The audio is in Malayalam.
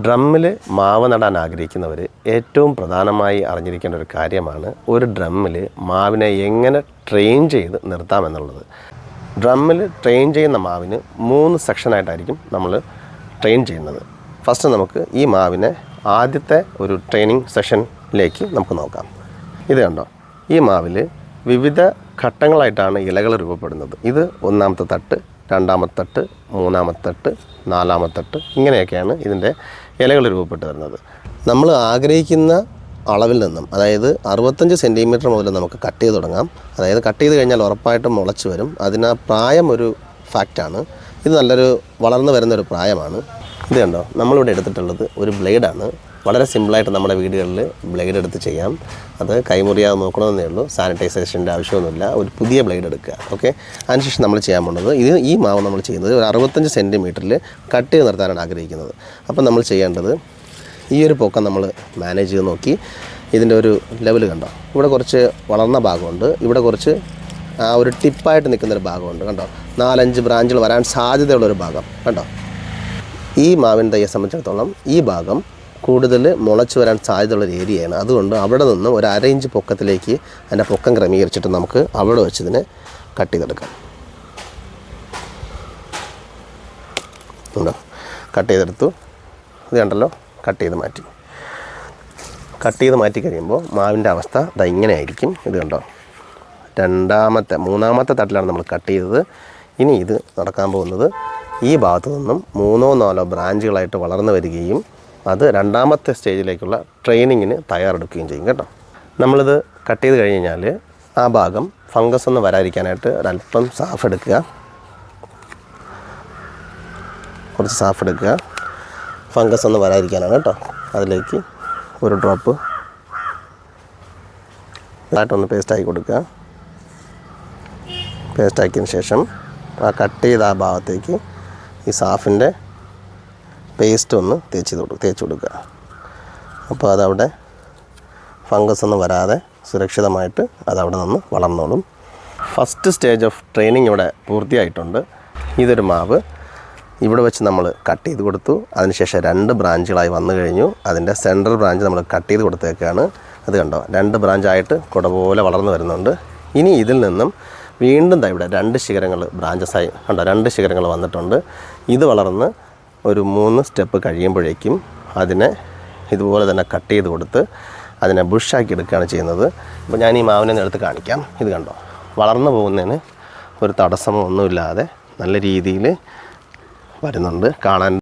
ഡ്രമ്മിൽ മാവ് നടാൻ ആഗ്രഹിക്കുന്നവർ ഏറ്റവും പ്രധാനമായി അറിഞ്ഞിരിക്കേണ്ട ഒരു കാര്യമാണ് ഒരു ഡ്രമ്മിൽ മാവിനെ എങ്ങനെ ട്രെയിൻ ചെയ്ത് നിർത്താമെന്നുള്ളത് ഡ്രമ്മിൽ ട്രെയിൻ ചെയ്യുന്ന മാവിന് മൂന്ന് സെക്ഷനായിട്ടായിരിക്കും നമ്മൾ ട്രെയിൻ ചെയ്യുന്നത്. ഫസ്റ്റ് നമുക്ക് ഈ മാവിനെ ആദ്യത്തെ ഒരു ട്രെയിനിങ് സെഷനിലേക്ക് നമുക്ക് നോക്കാം. ഇത് കണ്ടോ? ഈ മാവിൽ വിവിധ ഘട്ടങ്ങളായിട്ടാണ് ഇലകൾ രൂപപ്പെടുന്നത്. ഇത് ഒന്നാമത്തെ തട്ട് രണ്ടാമത്തെ തട്ട് മൂന്നാമത്തെ തട്ട് നാലാമത്തെ തട്ട് ഇങ്ങനെയൊക്കെയാണ് ഇതിന്റെ ഇലകൾ രൂപപ്പെട്ട് വരുന്നത്. നമ്മൾ ആഗ്രഹിക്കുന്ന അളവിൽ നിന്നും അതായത് അറുപത്തഞ്ച് സെന്റിമീറ്റർ മുതൽ നമുക്ക് കട്ട് ചെയ്ത് തുടങ്ങാം. അതായത് കട്ട് ചെയ്ത് കഴിഞ്ഞാൽ ഉറപ്പായിട്ടും മുളച്ച് വരും. അതിന് പ്രായം ഒരു ഫാക്റ്റാണ് ഇത് നല്ലൊരു വളർന്നു വരുന്നൊരു പ്രായമാണ്. ഇത് കണ്ടോ? നമ്മളിവിടെ എടുത്തിട്ടുള്ളത് ഒരു ബ്ലേഡാണ്. വളരെ സിമ്പിളായിട്ട് നമ്മുടെ വീടുകളിൽ ബ്ലേഡ് എടുത്ത് ചെയ്യാം. അത് കൈമുറിയാതെ നോക്കണമെന്നേ ഉള്ളൂ. സാനിറ്റൈസേഷന്റെ ആവശ്യമൊന്നുമില്ല. ഒരു പുതിയ ബ്ലേഡ് എടുക്കുക. ഓക്കെ? അതിനുശേഷം നമ്മൾ ചെയ്യാൻ പോകുന്നത് ഇത് ഈ മാവ് നമ്മൾ ചെയ്യുന്നത് ഒരു അറുപത്തഞ്ച് സെന്റിമീറ്ററിൽ കട്ട് ചെയ്ത് നിർത്താനാണ് ആഗ്രഹിക്കുന്നത്. അപ്പം നമ്മൾ ചെയ്യേണ്ടത് ഈ ഒരു പൊക്കം നമ്മൾ മാനേജ് ചെയ്ത് നോക്കി. ഇതിന്റെ ഒരു ലെവൽ കണ്ടോ? ഇവിടെ കുറച്ച് വളർന്ന ഭാഗമുണ്ട്. ഇവിടെ കുറച്ച് ആ ഒരു ടിപ്പായിട്ട് നിൽക്കുന്നൊരു ഭാഗമുണ്ട്. കണ്ടോ? നാലഞ്ച് ബ്രാഞ്ചുകൾ വരാൻ സാധ്യതയുള്ളൊരു ഭാഗം. കണ്ടോ? ഈ മാവിൻ തയ്യെ സംബന്ധിച്ചിടത്തോളം ഈ ഭാഗം കൂടുതൽ മുളച്ചു വരാൻ സാധ്യതയുള്ള ഒരു ഏരിയയാണ്. അതുകൊണ്ട് അവിടെ നിന്ന് ഒരു അര ഇഞ്ച് പൊക്കത്തിലേക്ക് അതിന്റെ പൊക്കം ക്രമീകരിച്ചിട്ട് നമുക്ക് അവിടെ വെച്ച് ഇതിനെ കട്ട് ചെയ്തെടുക്കാം. ഉണ്ടോ കട്ട് ചെയ്തെടുത്തു. ഇത് കണ്ടല്ലോ? കട്ട് ചെയ്ത് മാറ്റി. കട്ട് ചെയ്ത് മാറ്റി കഴിയുമ്പോൾ മാവിന്റെ അവസ്ഥ ദാ ഇങ്ങനെ ആയിരിക്കും ഇത് കണ്ടോ? രണ്ടാമത്തെ മൂന്നാമത്തെ തട്ടിലാണ് നമ്മൾ കട്ട് ചെയ്തത്. ഇനി ഇത് നടക്കാൻ പോകുന്നത് ഈ ഭാഗത്തു നിന്നും മൂന്നോ നാലോ ബ്രാഞ്ചുകളായിട്ട് വളർന്നു വരികയും അത് രണ്ടാമത്തെ സ്റ്റേജിലേക്കുള്ള ട്രെയിനിങ്ങിന് തയ്യാറെടുക്കുകയും ചെയ്യും കേട്ടോ. നമ്മളിത് കട്ട് ചെയ്ത് കഴിഞ്ഞ് കഴിഞ്ഞാൽ ആ ഭാഗം ഫംഗസ് ഒന്നും വരാതിരിക്കാനായിട്ട് ഒരല്പം സാഫ് എടുക്കുക. കുറച്ച് സാഫ് എടുക്കുക. ഫംഗസ് ഒന്നും വരാതിരിക്കാനാണ് കേട്ടോ. അതിലേക്ക് ഒരു ഡ്രോപ്പ്. ഇതായിട്ടൊന്ന് പേസ്റ്റാക്കി കൊടുക്കുക. പേസ്റ്റാക്കിയതിന് ശേഷം ആ കട്ട് ചെയ്ത ആ ഭാഗത്തേക്ക് ഈ സാഫിന്റെ പേസ്റ്റ് ഒന്ന് തേച്ച് കൊടുക്കുക തേച്ച് കൊടുക്കുക. അപ്പോൾ അതവിടെ ഫംഗസ് ഒന്നും വരാതെ സുരക്ഷിതമായിട്ട് അതവിടെ നിന്ന് വളർന്നോളും. ഫസ്റ്റ് സ്റ്റേജ് ഓഫ് ട്രെയിനിങ് ഇവിടെ പൂർത്തിയായിട്ടുണ്ട്. ഇതൊരു മാവ്. ഇവിടെ വെച്ച് നമ്മൾ കട്ട് ചെയ്ത് കൊടുത്തു. അതിനുശേഷം രണ്ട് ബ്രാഞ്ചുകളായി വന്നു കഴിഞ്ഞു. അതിന്റെ സെൻട്രൽ ബ്രാഞ്ച് നമ്മൾ കട്ട് ചെയ്ത് കൊടുത്തേക്കാണ്. അത് കണ്ടോ? രണ്ട് ബ്രാഞ്ചായിട്ട് കുട പോലെ വളർന്നു വരുന്നുണ്ട്. ഇനി ഇതിൽ നിന്നും വീണ്ടും ദാ ഇവിടെ രണ്ട് ശിഖരങ്ങൾ ബ്രാഞ്ചസായി കണ്ടോ രണ്ട് ശിഖരങ്ങൾ വന്നിട്ടുണ്ട്. ഇത് വളർന്ന് ഒരു മൂന്ന് സ്റ്റെപ്പ് കഴിയുമ്പോഴേക്കും അതിനെ ഇതുപോലെ തന്നെ കട്ട് ചെയ്ത് കൊടുത്ത് അതിനെ ബുഷാക്കി എടുക്കുകയാണ് ചെയ്യുന്നത്. അപ്പോൾ ഞാൻ ഈ മാവിനെ എടുത്ത് കാണിക്കാം. ഇത് കണ്ടോ വളർന്നു പോകുന്നതിന് ഒരു തടസ്സമോ ഒന്നുമില്ലാതെ നല്ല രീതിയിൽ വരുന്നുണ്ട്. കാണാൻ